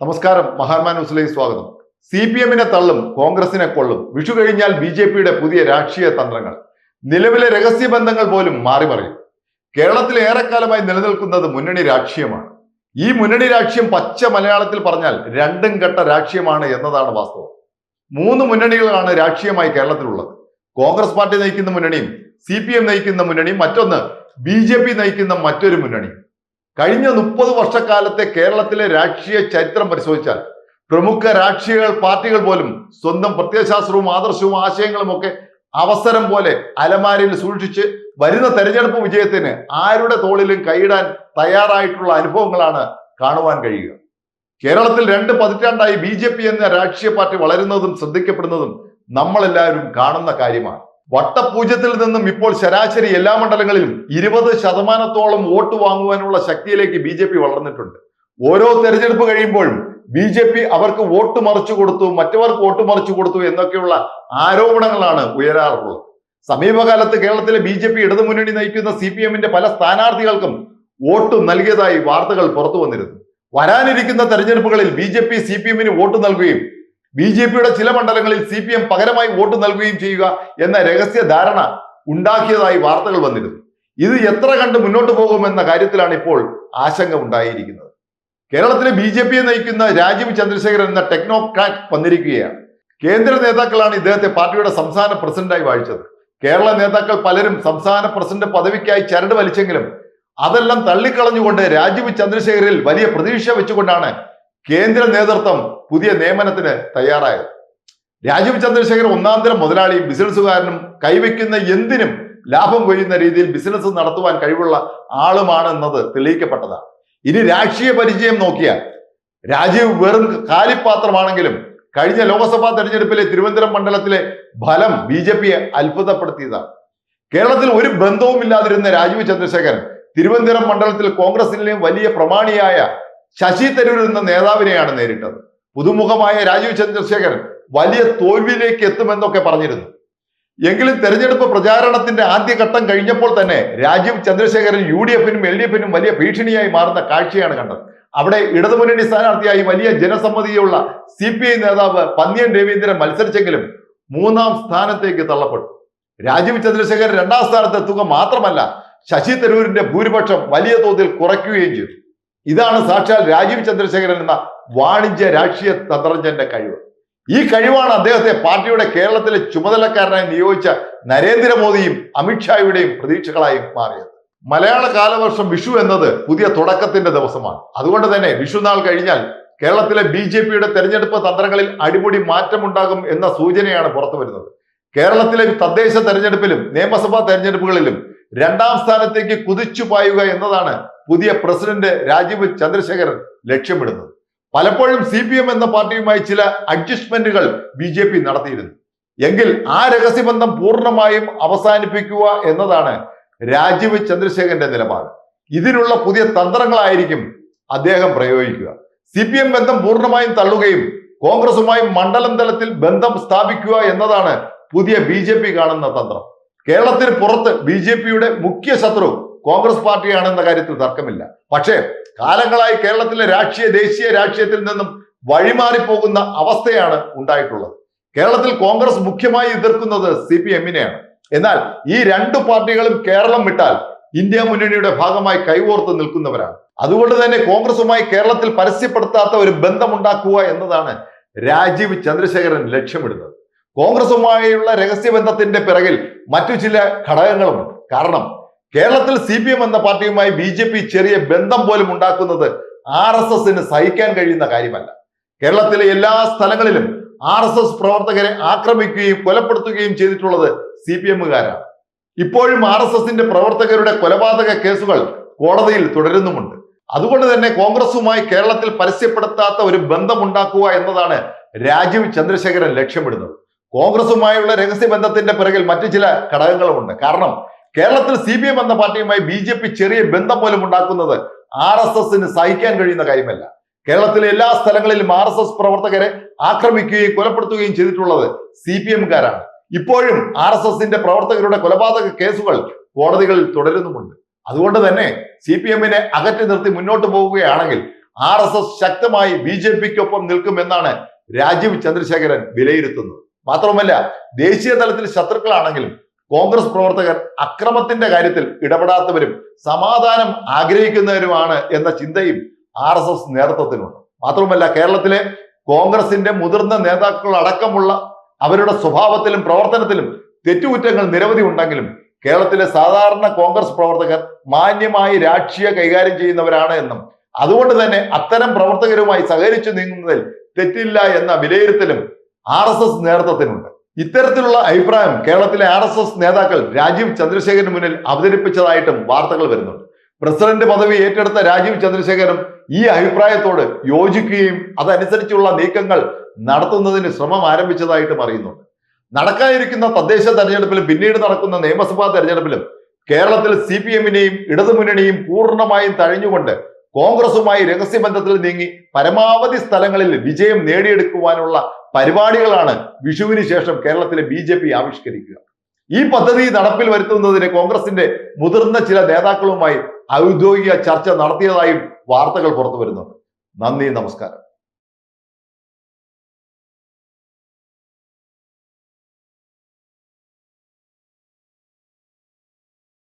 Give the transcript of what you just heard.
നമസ്കാരം മഹാത്മാ ന്യൂസിലേക്ക് സ്വാഗതം. സി പി എമ്മിനെ തള്ളും കോൺഗ്രസിനെ കൊള്ളും. വിഷു കഴിഞ്ഞാൽ ബി ജെ പിയുടെ പുതിയ രാഷ്ട്രീയ തന്ത്രങ്ങൾ. നിലവിലെ രഹസ്യ ബന്ധങ്ങൾ പോലും മാറിമറിയും കേരളത്തിൽ ഏറെക്കാലമായി നിലനിൽക്കുന്നത് മുന്നണി രാഷ്ട്രീയമാണ്. ഈ മുന്നണി രാഷ്ട്രീയം പച്ച മലയാളത്തിൽ പറഞ്ഞാൽ രണ്ടും ഘട്ട രാഷ്ട്രീയമാണ് എന്നതാണ് വാസ്തവം. മൂന്ന് മുന്നണികളാണ് രാഷ്ട്രീയമായി കേരളത്തിലുള്ളത്. കോൺഗ്രസ് പാർട്ടി നയിക്കുന്ന മുന്നണിയും സി പി എം നയിക്കുന്ന മുന്നണിയും മറ്റൊന്ന് ബി ജെ പി നയിക്കുന്ന മറ്റൊരു മുന്നണി കഴിഞ്ഞ മുപ്പത് വർഷക്കാലത്തെ കേരളത്തിലെ രാഷ്ട്രീയ ചരിത്രം പരിശോധിച്ചാൽ പ്രമുഖ രാഷ്ട്രീയ പാർട്ടികൾ പോലും സ്വന്തം പ്രത്യയശാസ്ത്രവും ആദർശവും ആശയങ്ങളും ഒക്കെ അവസരം പോലെ അലമാരയിൽ സൂക്ഷിച്ച് വരുന്ന തെരഞ്ഞെടുപ്പ് വിജയത്തിന് ആരുടെ തോളിലും കൈയിടാൻ തയ്യാറായിട്ടുള്ള അനുഭവങ്ങളാണ് കാണുവാൻ കഴിയുക. കേരളത്തിൽ രണ്ട് പതിറ്റാണ്ടായി ബി എന്ന രാഷ്ട്രീയ പാർട്ടി വളരുന്നതും ശ്രദ്ധിക്കപ്പെടുന്നതും നമ്മളെല്ലാവരും കാണുന്ന കാര്യമാണ്. വട്ടപൂജ്യത്തിൽ നിന്നും ഇപ്പോൾ ശരാശരി എല്ലാ മണ്ഡലങ്ങളിലും ഇരുപത് ശതമാനത്തോളം വോട്ട് വാങ്ങുവാനുള്ള ശക്തിയിലേക്ക് ബി വളർന്നിട്ടുണ്ട്. ഓരോ തെരഞ്ഞെടുപ്പ് കഴിയുമ്പോഴും ബി ജെ പി അവർക്ക് വോട്ട് മറിച്ചു കൊടുത്തു മറ്റവർക്ക് വോട്ട് മറിച്ചു കൊടുത്തു എന്നൊക്കെയുള്ള ആരോപണങ്ങളാണ് ഉയരാറുള്ളത്. സമീപകാലത്ത് കേരളത്തിലെ ബി ജെ പി ഇടതുമുന്നണി നയിക്കുന്ന സി പി എമ്മിന്റെ പല സ്ഥാനാർത്ഥികൾക്കും വോട്ട് നൽകിയതായി വാർത്തകൾ പുറത്തു വന്നിരുന്നു. വരാനിരിക്കുന്ന തെരഞ്ഞെടുപ്പുകളിൽ B J P C P എമ്മിന് വോട്ട് നൽകുകയും ബി ജെ പിയുടെ ചില മണ്ഡലങ്ങളിൽ സി പി എം പകരമായി വോട്ട് നൽകുകയും ചെയ്യുക എന്ന രഹസ്യ ധാരണ ഉണ്ടാക്കിയതായി വാർത്തകൾ വന്നിരുന്നു. ഇത് എത്ര കണ്ട് മുന്നോട്ട് പോകുമെന്ന കാര്യത്തിലാണ് ഇപ്പോൾ ആശങ്ക ഉണ്ടായിരിക്കുന്നത്. കേരളത്തിലെ ബി ജെ പിയെ നയിക്കുന്ന രാജീവ് ചന്ദ്രശേഖരൻ എന്ന ടെക്നോക്രാറ്റ് വന്നിരിക്കുകയാണ്. കേന്ദ്ര നേതാക്കളാണ് ഇദ്ദേഹത്തെ പാർട്ടിയുടെ സംസ്ഥാന പ്രസിഡന്റായി വാഴിച്ചത്. കേരള നേതാക്കൾ പലരും സംസ്ഥാന പ്രസിഡന്റ് പദവിക്കായി ചരട് വലിച്ചെങ്കിലും അതെല്ലാം തള്ളിക്കളഞ്ഞുകൊണ്ട് രാജീവ് ചന്ദ്രശേഖരിൽ വലിയ പ്രതീക്ഷ വെച്ചുകൊണ്ടാണ് കേന്ദ്ര നേതൃത്വം പുതിയ നിയമനത്തിന് തയ്യാറായത്. രാജീവ് ചന്ദ്രശേഖർ ഒന്നാന്തരം മുതലാളിയും ബിസിനസ്സുകാരനും കൈവയ്ക്കുന്ന എന്തിനും ലാഭം കൊയ്യുന്ന രീതിയിൽ ബിസിനസ് നടത്തുവാൻ കഴിവുള്ള ആളുമാണെന്നത് തെളിയിക്കപ്പെട്ടതാണ്. ഇനി രാഷ്ട്രീയ പരിചയം നോക്കിയാൽ രാജീവ് വെറും കാലിപ്പാത്രമാണെങ്കിലും കഴിഞ്ഞ ലോക്സഭാ തെരഞ്ഞെടുപ്പിലെ തിരുവനന്തപുരം മണ്ഡലത്തിലെ ഫലം ബി ജെ പിയെ അത്ഭുതപ്പെടുത്തിയതാണ്. കേരളത്തിൽ ഒരു ബന്ധവുമില്ലാതിരുന്ന രാജീവ് ചന്ദ്രശേഖരൻ തിരുവനന്തപുരം മണ്ഡലത്തിൽ കോൺഗ്രസിലെയും വലിയ പ്രമാണിയായ ശശി തരൂർ എന്ന നേതാവിനെയാണ് നേരിട്ടത്. പുതുമുഖമായ രാജീവ് ചന്ദ്രശേഖരൻ വലിയ തോൽവിയിലേക്ക് എത്തുമെന്നൊക്കെ പറഞ്ഞിരുന്നു. എങ്കിലും തെരഞ്ഞെടുപ്പ് പ്രചാരണത്തിന്റെ ആദ്യഘട്ടം കഴിഞ്ഞപ്പോൾ തന്നെ രാജീവ് ചന്ദ്രശേഖരൻ യു ഡി എഫിനും എൽ ഡി എഫിനും വലിയ ഭീഷണിയായി മാറുന്ന കാഴ്ചയാണ് കണ്ടത്. അവിടെ ഇടതുമുന്നണി സ്ഥാനാർത്ഥിയായി വലിയ ജനസമ്മതിയുള്ള സി പി ഐ നേതാവ് പന്നിയൻ രവീന്ദ്രൻ മത്സരിച്ചെങ്കിലും മൂന്നാം സ്ഥാനത്തേക്ക് തള്ളപ്പെട്ടു. രാജീവ് ചന്ദ്രശേഖരൻ രണ്ടാം സ്ഥാനത്ത് എത്തുക മാത്രമല്ല ശശി തരൂരിന്റെ ഭൂരിപക്ഷം വലിയ തോതിൽ കുറയ്ക്കുകയും ചെയ്തു. ഇതാണ് സാക്ഷാൽ രാജീവ് ചന്ദ്രശേഖരൻ എന്ന വാണിജ്യ രാഷ്ട്രീയ തന്ത്രജ്ഞന്റെ കഴിവ്. ഈ കഴിവാണ് അദ്ദേഹത്തെ പാർട്ടിയുടെ കേരളത്തിലെ ചുമതലക്കാരനായി നിയോഗിച്ച നരേന്ദ്രമോദിയും അമിത്ഷായുടെയും പ്രതീക്ഷകളായി മാറിയത്. മലയാള കാലവർഷം വിഷു എന്നത് പുതിയ തുടക്കത്തിന്റെ ദിവസമാണ്. അതുകൊണ്ട് തന്നെ വിഷു നാൾ കഴിഞ്ഞാൽ കേരളത്തിലെ ബി ജെ പിയുടെ തെരഞ്ഞെടുപ്പ് തന്ത്രങ്ങളിൽ അടിമുടി മാറ്റമുണ്ടാകും എന്ന സൂചനയാണ് പുറത്തു വരുന്നത്. കേരളത്തിലെ തദ്ദേശ തെരഞ്ഞെടുപ്പിലും നിയമസഭാ തെരഞ്ഞെടുപ്പുകളിലും രണ്ടാം സ്ഥാനത്തേക്ക് കുതിച്ചു പായുക എന്നതാണ് പുതിയ പ്രസിഡന്റ് രാജീവ് ചന്ദ്രശേഖരൻ ലക്ഷ്യമിടുന്നത് പലപ്പോഴും സി പി എം എന്ന പാർട്ടിയുമായി ചില അഡ്ജസ്റ്റ്മെന്റുകൾ ബി ജെ പി നടത്തിയിരുന്നു. എങ്കിൽ ആ രഹസ്യബന്ധം പൂർണമായും അവസാനിപ്പിക്കുക എന്നതാണ് രാജീവ് ചന്ദ്രശേഖരന്റെ നിലപാട്. ഇതിനുള്ള പുതിയ തന്ത്രങ്ങളായിരിക്കും അദ്ദേഹം പ്രയോഗിക്കുക. സി പി എം ബന്ധം പൂർണമായും തള്ളുകയും കോൺഗ്രസുമായി മണ്ഡലം തലത്തിൽ ബന്ധം സ്ഥാപിക്കുക എന്നതാണ് പുതിയ ബി കാണുന്ന തന്ത്രം. കേരളത്തിന് പുറത്ത് ബി മുഖ്യ ശത്രു കോൺഗ്രസ് പാർട്ടിയാണെന്ന കാര്യത്തിൽ തർക്കമില്ല. പക്ഷേ കാലങ്ങളായി കേരളത്തിലെ രാഷ്ട്രീയ ദേശീയ രാഷ്ട്രീയത്തിൽ നിന്നും വഴിമാറിപ്പോകുന്ന അവസ്ഥയാണ് ഉണ്ടായിട്ടുള്ളത്. കേരളത്തിൽ കോൺഗ്രസ് മുഖ്യമായി എതിർക്കുന്നത് സി പി എമ്മിനെയാണ് എന്നാൽ ഈ രണ്ടു പാർട്ടികളും കേരളം വിട്ടാൽ ഇന്ത്യ മുന്നണിയുടെ ഭാഗമായി കൈകോർത്ത് നിൽക്കുന്നവരാണ്. അതുകൊണ്ട് തന്നെ കോൺഗ്രസുമായി കേരളത്തിൽ പരസ്യപ്പെടുത്താത്ത ഒരു ബന്ധമുണ്ടാക്കുക എന്നതാണ് രാജീവ് ചന്ദ്രശേഖരൻ ലക്ഷ്യമിടുന്നത്. കോൺഗ്രസുമായുള്ള രഹസ്യബന്ധത്തിന്റെ പിറകിൽ മറ്റു ചില ഘടകങ്ങളുമുണ്ട്. കാരണം കേരളത്തിൽ സി പി എം എന്ന പാർട്ടിയുമായി ബി ജെ പി ചെറിയ ബന്ധം പോലും ഉണ്ടാക്കുന്നത് ആർ എസ് എസിന് സഹിക്കാൻ കഴിയുന്ന കാര്യമല്ല. കേരളത്തിലെ എല്ലാ സ്ഥലങ്ങളിലും ആർ എസ് എസ് പ്രവർത്തകരെ ആക്രമിക്കുകയും കൊലപ്പെടുത്തുകയും ചെയ്തിട്ടുള്ളത് സി പി എമ്മുകാരാണ് ഇപ്പോഴും ആർ എസ് എസിന്റെ പ്രവർത്തകരുടെ കൊലപാതക കേസുകൾ കോടതിയിൽ തുടരുന്നുമുണ്ട്. അതുകൊണ്ട് തന്നെ കോൺഗ്രസുമായി കേരളത്തിൽ പരസ്യപ്പെടുത്താത്ത ഒരു ബന്ധമുണ്ടാക്കുക എന്നതാണ് രാജീവ് ചന്ദ്രശേഖരൻ ലക്ഷ്യമിടുന്നത്. കോൺഗ്രസുമായുള്ള രഹസ്യബന്ധത്തിന്റെ പിറകിൽ മറ്റു ചില ഘടകങ്ങളുമുണ്ട്. കാരണം കേരളത്തിൽ സി പി എം എന്ന പാർട്ടിയുമായി ബി ജെ പി ചെറിയ ബന്ധം പോലും ഉണ്ടാക്കുന്നത് ആർ എസ് എസിന് സഹിക്കാൻ കഴിയുന്ന കാര്യമല്ല. കേരളത്തിലെ എല്ലാ സ്ഥലങ്ങളിലും ആർ എസ് എസ് പ്രവർത്തകരെ ആക്രമിക്കുകയും കൊലപ്പെടുത്തുകയും ചെയ്തിട്ടുള്ളത് സി പി എംകാരാണ് ഇപ്പോഴും ആർ എസ് എസിന്റെ പ്രവർത്തകരുടെ കൊലപാതക കേസുകൾ കോടതികളിൽ തുടരുന്നുമുണ്ട്. അതുകൊണ്ട് തന്നെ സി പി എമ്മിനെ അകറ്റി നിർത്തി മുന്നോട്ട് പോവുകയാണെങ്കിൽ ആർ എസ് എസ് ശക്തമായി ബി ജെ പിക്കൊപ്പം നിൽക്കുമെന്നാണ് രാജീവ് ചന്ദ്രശേഖരൻ വിലയിരുത്തുന്നത്. മാത്രമല്ല ദേശീയ തലത്തിൽ ശത്രുക്കളാണെങ്കിലും കോൺഗ്രസ് പ്രവർത്തകർ അക്രമത്തിന്റെ കാര്യത്തിൽ ഇടപെടാത്തവരും സമാധാനം ആഗ്രഹിക്കുന്നവരുമാണ് എന്ന ചിന്തയും ആർ എസ് എസ് നേതൃത്വത്തിനുണ്ട് മാത്രമല്ല കേരളത്തിലെ കോൺഗ്രസിന്റെ മുതിർന്ന നേതാക്കൾ അടക്കമുള്ള അവരുടെ സ്വഭാവത്തിലും പ്രവർത്തനത്തിലും തെറ്റുകുറ്റങ്ങൾ നിരവധി ഉണ്ടെങ്കിലും കേരളത്തിലെ സാധാരണ കോൺഗ്രസ് പ്രവർത്തകർ മാന്യമായി രാഷ്ട്രീയ കൈകാര്യം ചെയ്യുന്നവരാണ് എന്നും അതുകൊണ്ട് തന്നെ അത്തരം പ്രവർത്തകരുമായി സഹകരിച്ചു നീങ്ങുന്നതിൽ തെറ്റില്ല എന്ന വിലയിരുത്തലും ആർ എസ് എസ് നേതൃത്വത്തിനുണ്ട്. ഇത്തരത്തിലുള്ള അഭിപ്രായം കേരളത്തിലെ ആർ എസ് എസ് നേതാക്കൾ രാജീവ് ചന്ദ്രശേഖരന് മുന്നിൽ അവതരിപ്പിച്ചതായിട്ടും വാർത്തകൾ വരുന്നുണ്ട്. പ്രസിഡന്റ് പദവി ഏറ്റെടുത്ത രാജീവ് ചന്ദ്രശേഖരൻ ഈ അഭിപ്രായത്തോട് യോജിക്കുകയും അതനുസരിച്ചുള്ള നീക്കങ്ങൾ നടത്തുന്നതിന് ശ്രമം ആരംഭിച്ചതായിട്ടും അറിയുന്നുണ്ട്. നടക്കാനിരിക്കുന്ന തദ്ദേശ തെരഞ്ഞെടുപ്പിലും പിന്നീട് നടക്കുന്ന നിയമസഭാ തെരഞ്ഞെടുപ്പിലും കേരളത്തിൽ സി പി എമ്മിനെയും ഇടതുമുന്നണിയും പൂർണമായും തഴഞ്ഞുകൊണ്ട് കോൺഗ്രസുമായി രഹസ്യബന്ധത്തിൽ നീങ്ങി പരമാവധി സ്ഥലങ്ങളിൽ വിജയം നേടിയെടുക്കുവാനുള്ള പരിപാടികളാണ് വിഷുവിന് ശേഷം കേരളത്തിലെ ബി ജെ പി ആവിഷ്കരിക്കുക. ഈ പദ്ധതി നടപ്പിൽ വരുത്തുന്നതിന് കോൺഗ്രസിന്റെ മുതിർന്ന ചില നേതാക്കളുമായി ഔദ്യോഗിക ചർച്ച നടത്തിയതായും വാർത്തകൾ പുറത്തു വരുന്നുണ്ട് നന്ദി നമസ്കാരം.